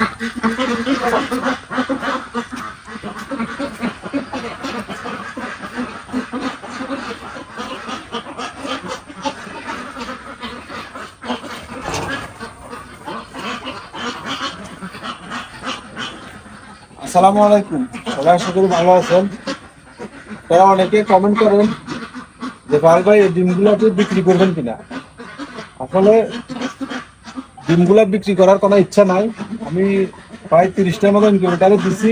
আসসালামু আলাইকুম। সবাই আশা করি ভালো আছেন। তারা অনেকে কমেন্ট করেন যে, পাল ভাই, এই ডিমগুলো বিক্রি করবেন কিনা? আসলে ডিমগুলো বিক্রি করার কোনো ইচ্ছা নাই। আমি প্রায় তিরিশটার মতো ইনকিউবেটারে দিছি।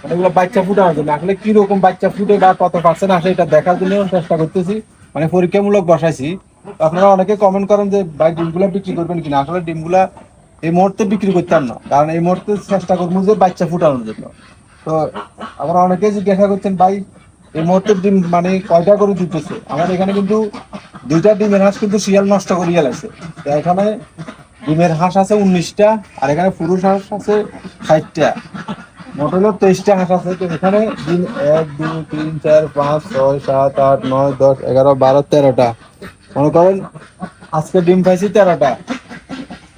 মানে এগুলো বাচ্চা ফুটানোর জন্য। আসলে কি রকম বাচ্চা ফুটে বা কত পার্সেন্ট আসে এটা দেখার জন্য চেষ্টা করতেছি। মানে পরীক্ষামূলক বসাইছি। আপনারা অনেকে কমেন্ট করেন যে, ভাই, ডিমগুলো বিক্রি করবেন কিনা? আসলে ডিমগুলা এই মুহূর্তে বিক্রি করতাম না। কারণ এই মুহূর্তে চেষ্টা করব যে বাচ্চা ফুটানোর জন্য। তো আমরা অনেকে জিজ্ঞাসা করছেন, ভাই, এই মুহূর্তে ডিম মানে কয়টা করে দিতেছে? আমার এখানে কিন্তু দুইটা ডিমের হাঁস কিন্তু শিয়াল নষ্ট করিয়া লাগছে তো এখানে ডিমের হাঁস আছে উনিশটা, আর এখানে পুরুষ হাঁস আছে ষাটটা। মোট তেইশটা হাঁস আছে। তো এখানে ডিম এক, দুই, তিন, চার, পাঁচ, ছয়, সাত, আট, নয়, দশ, এগারো, বারো, তেরোটা। মনে করেন আজকে ডিম পাইছি তেরোটা।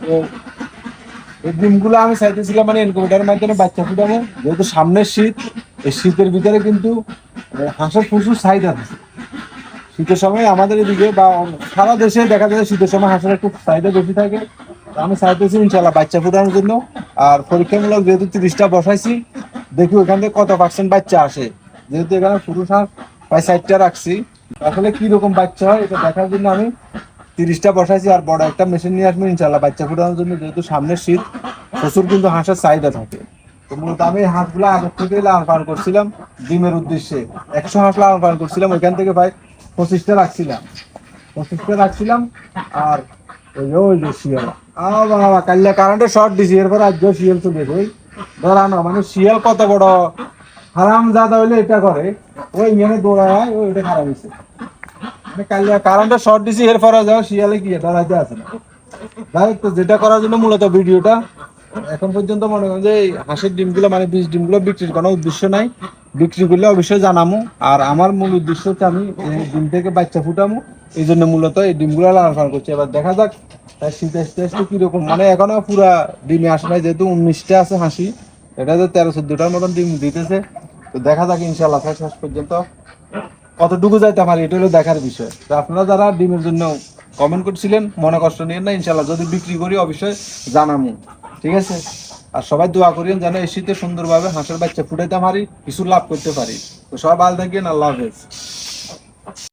তো এই ডিমগুলো আমি চাইতেছিলাম মানে ইনকুবেটারের মাধ্যমে বাচ্চা ফুটাবো। যেহেতু সামনের শীত, এই শীতের ভিতরে কিন্তু হাঁসের প্রচুর চাহিদা আছে। শীতের সময় আমাদের এদিকে বা সারা দেশে দেখা যায় শীতের সময় হাঁসের একটু চাহিদা বেশি থাকে। আমি চাইতেছি ইনশাল্লাহ বাচ্চা ফুটানোর জন্য। আর পরীক্ষামূলক যেহেতু তিরিশটা বসাইছি, দেখি ওখান থেকে কত পার্সেন্ট বাচ্চা আসে। যেহেতু এখানে পুরুষ হাঁস প্রায় ষাটটা রাখছি। আসলে কি রকম বাচ্চা হয় এটা দেখার জন্য আমি তিরিশটা বসাইছি আর বড় একটা মেশিন নিয়ে আসব ইনশাল্লাহ বাচ্চা ফুটানোর জন্য, যেহেতু সামনের শীত, প্রচুর কিন্তু হাঁসের চাহিদা থাকে। তো মূলত আমি হাঁসগুলো আগের থেকে লালন পালন করছিলাম, ডিমের উদ্দেশ্যে। একশো হাঁস লালন পালন করছিলাম, ওইখান থেকে ভাই পঁচিশটা রাখছিলাম। পঁচিশটা রাখছিলাম, আর ওই যে শিয়াল। আ শর্ট শিয়াল মানে শিয়াল কত বড়? হারাম জাদা হইলে এটা মেনে ওইটা খারাপ মানে শর্ট যাও শিয়ালে কি আছে যাই তো যেটা করার জন্য মূলত ভিডিওটা। এখন পর্যন্ত মনে করেন যে হাঁসের ডিমগুলো মানে বীজ ডিমগুলো বিক্রির কোনো উদ্দেশ্য নাই। বিক্রি করলে অবশ্যই জানামু। আর আমার মূল উদ্দেশ্য হচ্ছে আমি ডিম থেকে বাচ্চা ফুটামু। এই জন্য মূলত এই ডিমগুলো লালন পালন করছে। এবার দেখা যাক তার শীত আসতে আসতে কীরকম। মানে এখনও পুরা ডিমে আসে নাই, যেহেতু উনিশটা আছে হাসি, এটা তো তেরো, চোদ্দটার মতন ডিম দিতেছে। তো দেখা যাক ইনশাল্লাহ শেষ পর্যন্ত কতটুকু যাইতে পারি, এটা হলো দেখার বিষয়। তো আপনারা যারা ডিমের জন্য কমেন্ট করছিলেন, মনে কষ্ট নিয়ে না ইনশাল্লাহ যদি বিক্রি করি, অবশ্যই জানামু। ঠিক আছে? আর সবাই দোয়া করিয়েন যেন এই শীতে সুন্দরভাবে হাঁসের বাচ্চা ফুটাইতে পারি, কিছু লাভ করতে পারি। তো সবাই ভালো থাকেন, আল্লাহ হাফেজ।